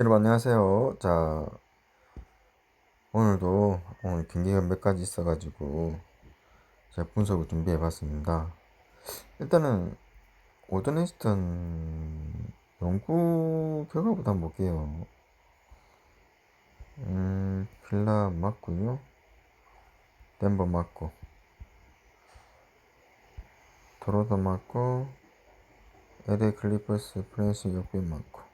여러분 안녕하세요. 자, 오늘도 오늘 경기가 몇 가지 있어가지고 제가 분석을 준비해 봤습니다. 일단은 오전 했던 연구 결과부터 한번 볼게요. 음, 필라 맞고요. 덴버 맞고 토로도 맞고 LA 클리퍼스 프랜스 역빈 맞고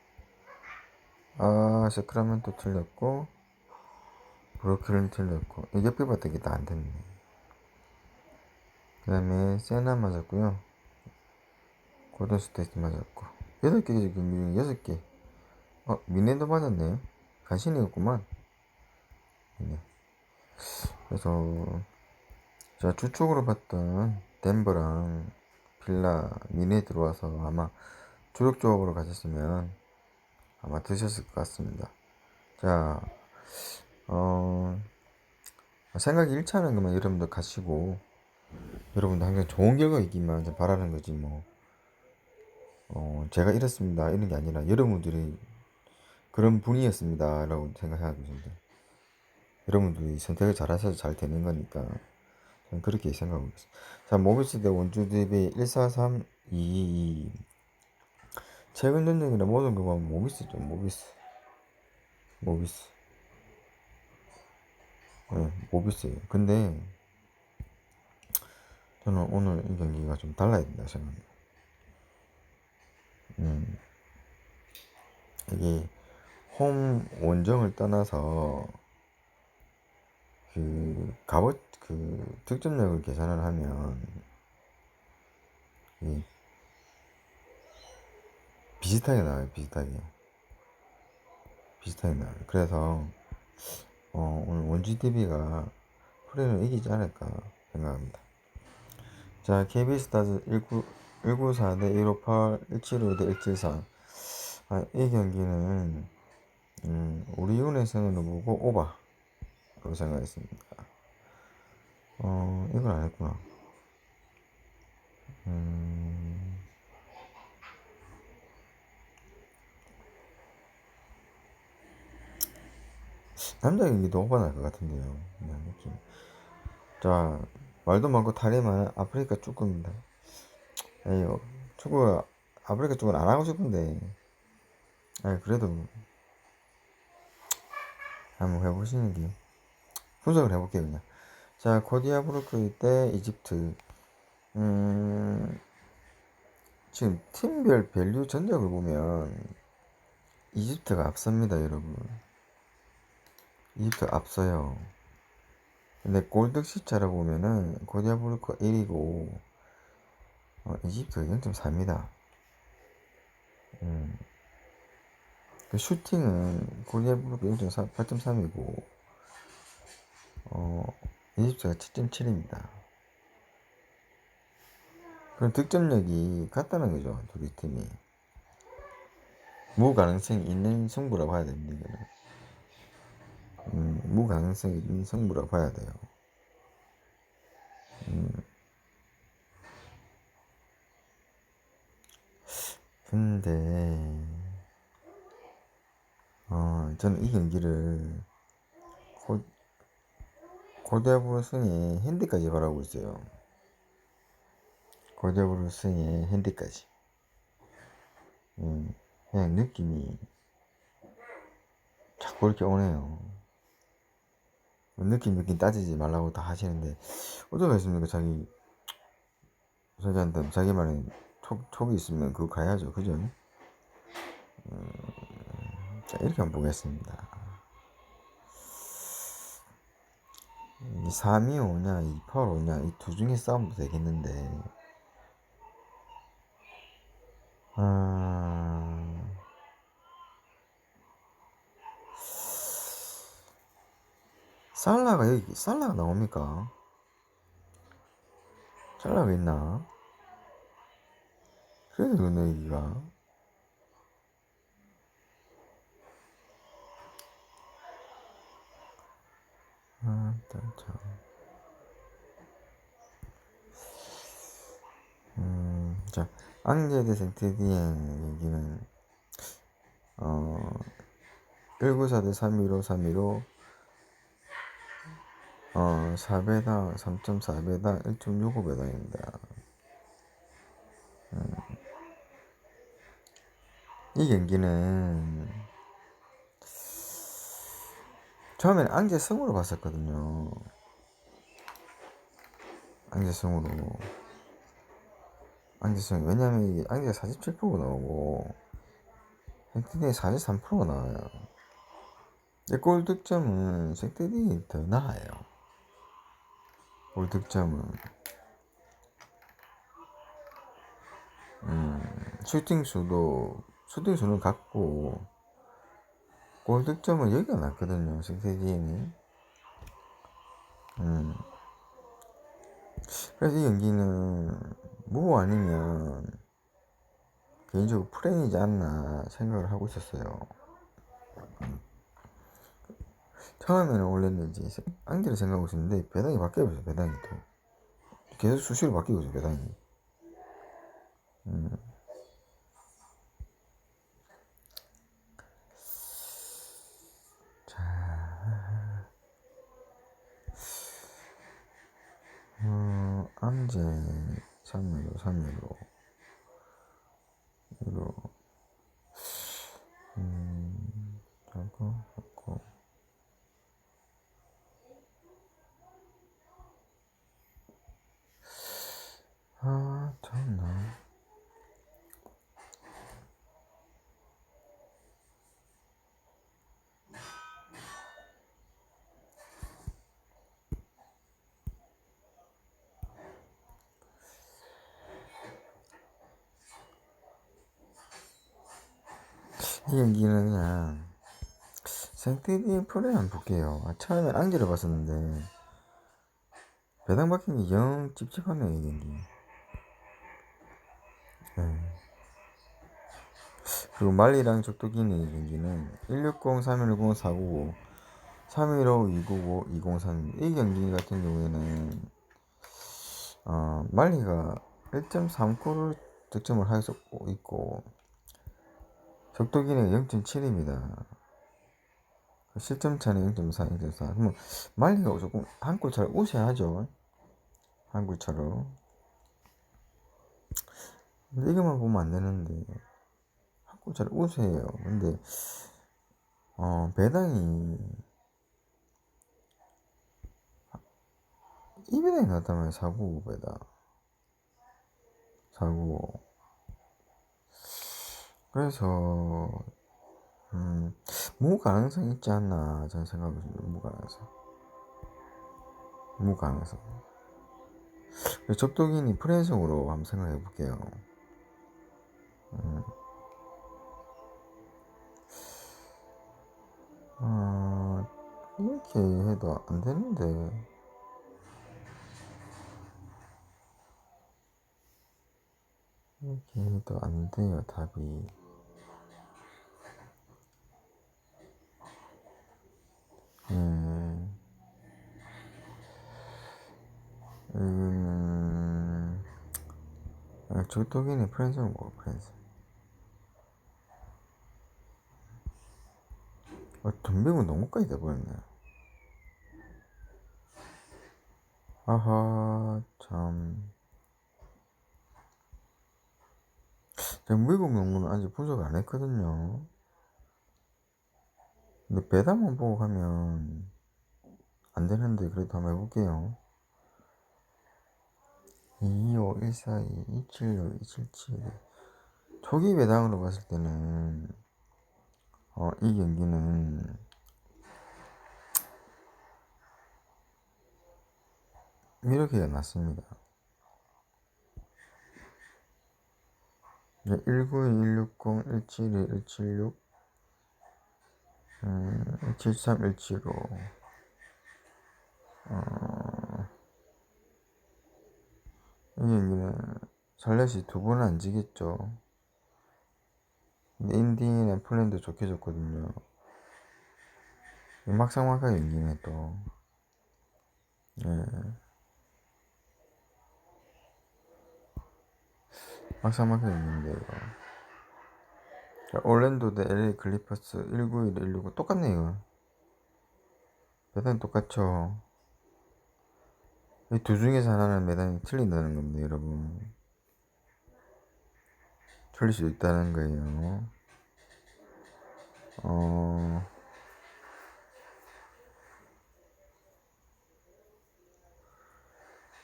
아 세크라멘토 틀렸고 브로클린 틀렸고 옆에 봤던 게다안 됐네. 그 다음에 세나 맞았고요. 고든 스테이트 맞았고. 여덟 개 중에 여섯 개. 어, 미네도 맞았네요 간신이었구만. 네. 그래서 제가 주축으로 봤던 덴버랑 빌라 미네 들어와서 아마 주력 조합으로 가셨으면 아마 드셨을 것 같습니다. 자, 어, 생각이 일치하는 것만 여러분들 가시고, 여러분들 항상 좋은 결과 있기만 바라는 거지, 뭐. 어, 제가 이랬습니다. 이런 게 아니라 여러분들이 그런 분이었습니다. 라고 생각하고 있습니다. 여러분들이 선택을 잘 하셔서 잘 되는 거니까. 저는 그렇게 생각하고 있습니다. 자, 모비스 대 원주 대비 14322. 최근 전쟁이나 모든 거 보면 모비스죠, 모비스. 모비스. 네, 모비스예요. 근데 저는 오늘 이 경기가 좀 달라야 된다 생각합니다. 음, 이게 홈 원정을 떠나서 그 값어 그 득점력을 계산을 하면 이 비슷하게 나와요 비슷하게. 비슷하게 나와요. 그래서 어, 오늘 원주 TV가 프레를 이기지 않을까 생각합니다. 자 KBS 스타즈 19, 194 대 158 175 대 174 아, 이 경기는 음, 우리 운의 승을 보고 오바로 생각했습니다. 어 이걸 안 했구나. 음, 남자 경기도 오바 날것 같은데요. 그냥 느낌 자 말도 많고 다리 많은 아프리카 축구입니다. 에이 축구 아프리카 축구는 안 하고 싶은데. 아 그래도 한번 해보시는 게 분석을 해볼게요 그냥. 자 코디아브루크 대 이집트. 음 지금 팀별 밸류 전적을 보면 이집트가 앞섭니다 여러분 이집트 앞서요 근데 골득시차를 보면은 코디아브루크 1이고 어, 이집트가 0.4입니다 음. 그 슈팅은 고리아브르크 0.3, 8.3이고 어, 이집트가 7.7입니다. 그럼 득점력이 같다는 거죠, 둘이 팀이. 무가능성이 있는 승부라고 봐야 됩니다. 음, 무가능성이 있는 승부라고 봐야 돼요. 음. 근데, 어, 저는 이 경기를 고, 고대부로 승의 핸디까지 바라고 있어요. 고대부로 승의 핸디까지. 음, 그냥 느낌이 자꾸 이렇게 오네요. 느낌 느낌 따지지 말라고 다 하시는데 어쩌가 있습니까 자기 자기한테 자기만의 톡, 톡이 있으면 그거 가야죠 그죠? 음, 자 이렇게 한번 보겠습니다. 이 3이 오냐, 2, 8 오냐, 이 두 중에 싸움도 되겠는데, 아, 살라가 여기, 살라가 나옵니까? 살라가 있나? 그래도 그네 여기가. 아, 참. 음, 자, 앙제 대 생트디엔 여기는 어 194대 315, 315. 어, 4배당, 3.4배당, 1.65배당입니다. 음. 이 경기는 처음에는 앙제승으로 봤었거든요. 앙제승으로. 앙제승, 왜냐면 이게 앙제가 47%가 나오고, 색대딩이 43%가 나와요. 골 득점은 색대딩이 더 나아요. 골 득점은. 음, 슈팅 수도, 슈팅 수는 같고, 골 득점은 여기가 낫거든요, 색대딩이. 음. 그래서 이 경기는 뭐 아니면 개인적으로 프레임이지 않나 생각을 하고 있었어요. 처음에는 이제 안기를 생각하고 있었는데 배당이 바뀌어 버렸어 배당이 또 계속 수시로 바뀌고 있어 배당이. 음. 자, 어, 안제 3유로 3유로 유로 음, 하고 하고 아 참나 이 경기는 그냥 생태디 프레 한번 볼게요. 아, 처음에 앙지를 봤었는데 배당 박힌 게 영 찝찝하네요 이 경기. 네. 그리고 말리랑 적도기니 이 경기는 160, 3110, 495, 315, 295, 203. 이 경기 같은 경우에는 어, 말리가 1.3골을 득점을 할수 있고 적도기는 0.7입니다. 실점 차는 0.4, 0.4. 그러면 말리가 조금 한 골차를 우세하죠. 한 골차로. 근데 이것만 보면 안 되는데 한 골차를 우세해요. 근데 어, 배당이 이 배당이 나왔다면 495 배당. 495. 그래서 음, 무 가능성 있지 않나 저는 생각을 듭니다. 무 가능성. 무 가능성. 적도기니 프랜성으로 한번 생각해 볼게요. 음. 어, 이렇게 해도 안 되는데. 이렇게 해도 안 돼요, 답이. 음, 음, 아, 적도기니 프랜성은 뭐, 프랜성. 아, 덤비면 너무까지 돼버렸네. 아하, 참. 제가 미국 농구는 아직 분석을 안 했거든요. 근데 배당만 보고 가면 안 되는데 그래도 한번 해볼게요. 225, 142, 276, 277. 초기 배당으로 봤을 때는 어, 이 경기는 이렇게 났습니다. 192, 160, 172, 176, 음, 173, 175. 어, 이 경기는 살렛이 두 번은 안 지겠죠. 근데 인디나 플랜도 좋게 줬거든요. 막상 막하 경기네 또. 예. 막상 막하 경기인데 이거. 자, 올랜도 대 LA 클리퍼스 191, 165 똑같네요. 매당 똑같죠. 이 두 중에서 하나는 매당이 틀린다는 겁니다, 여러분. 틀릴 수 있다는 거예요. 어,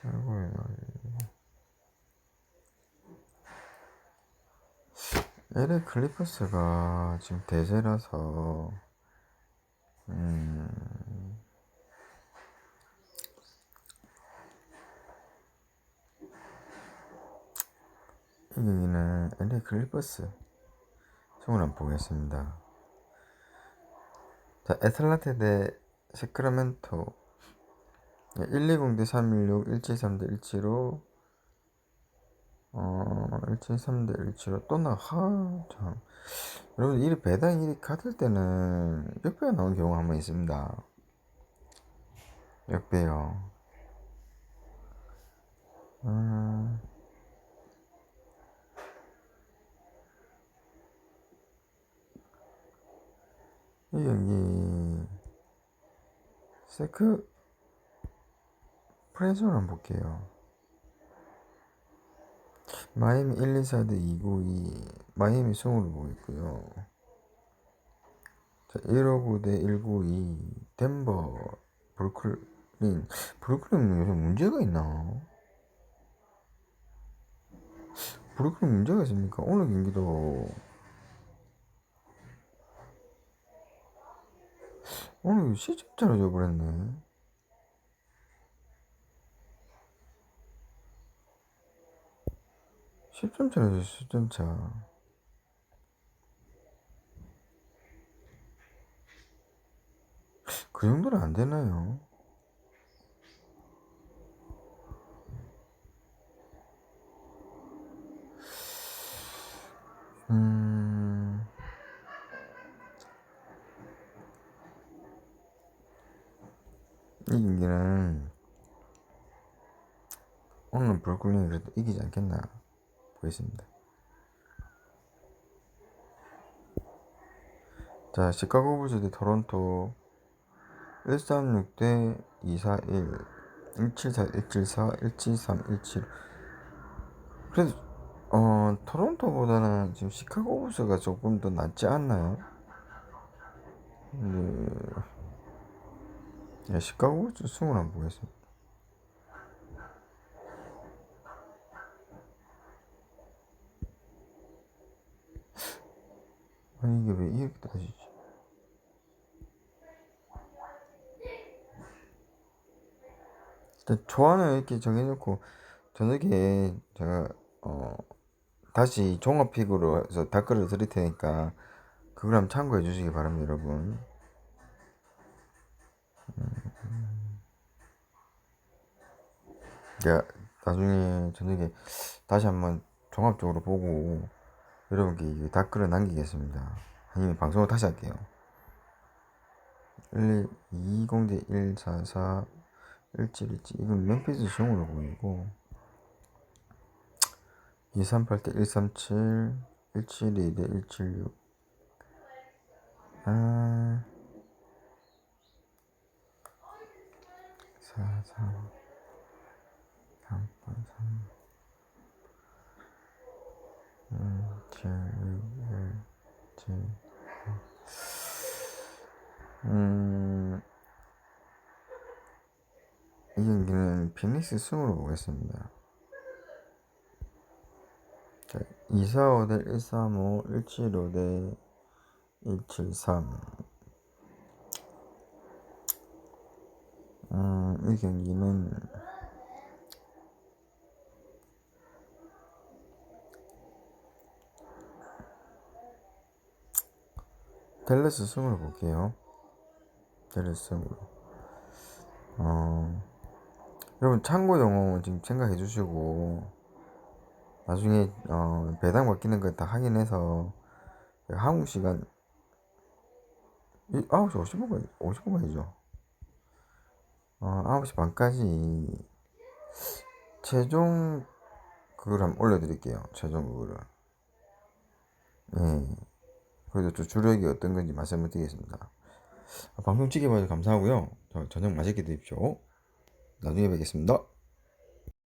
아이고, LA 클리퍼스가 지금 대세라서, 음, 이 경기는 LA 클리퍼스 승을 한번 보겠습니다. 자, 애틀란타 대 세크라멘토 120 대 316, 173 대 175, 어, 173대 175또 나, 하, 참. 여러분, 이 배당 일이 같을 때는 역배가 나온 경우가 한 번 있습니다. 역배요. 음, 이 경기, 세크, 프레저를 한번 볼게요. 마이애미 1, 2, 4대 292, 마이애미 승으로 보겠고요. 자, 159대 192, 덴버, 브루클린. 브루클린 요새 문제가 있나? 브루클린 문제가 있습니까? 오늘 경기도 오늘 시집자로 져버렸네. 십점차죠 10점 차. 그 정도는 안 되나요? 음, 이 경기는 오늘 브루클린이 그래도 이기지 않겠나 보겠습니다. 자, 시카고 불스 대 토론토 136 대 241, 174, 174, 173, 175. 그래도 어 토론토보다는 지금 시카고 불스가 조금 더 낫지 않나요? 네. 야, 시카고 불스 승을 한번 보겠습니다. 아니 이게 왜 이렇게 따지지? 일단 조안을 이렇게 정해놓고 저녁에 제가 어 다시 종합픽으로 해서 댓글을 드릴 테니까 그걸 한번 참고해 주시기 바랍니다 여러분 음. 제가 나중에 저녁에 다시 한번 종합적으로 보고 여러분께 댓글을 남기겠습니다. 아니면 방송을 다시 할게요. 1, 20대 144 1717 이건 멤피스 정으로 보이고. 238대 137 172대 176 아, 4 3 3 3 음, 7 6 1 7 음, 이 경기는 피닉스 승으로 보겠습니다. 자, 245 대 135, 175 대 173. 음, 이 경기는 델레스 승으로 볼게요. 델레스 승으로. 어, 여러분 참고 영어 지금 생각해 주시고 나중에 어, 배당 바뀌는 거 다 확인해서 한국 시간 9시 50분 50분간이죠. 어, 9시 반까지 최종 그걸 한번 올려드릴게요. 최종 그거를. 예. 그래도 좀 주력이 어떤 건지 말씀을 드리겠습니다. 아, 방송 찍어봐서 감사하고요. 저 저녁 맛있게 드십시오. 나중에 뵙겠습니다.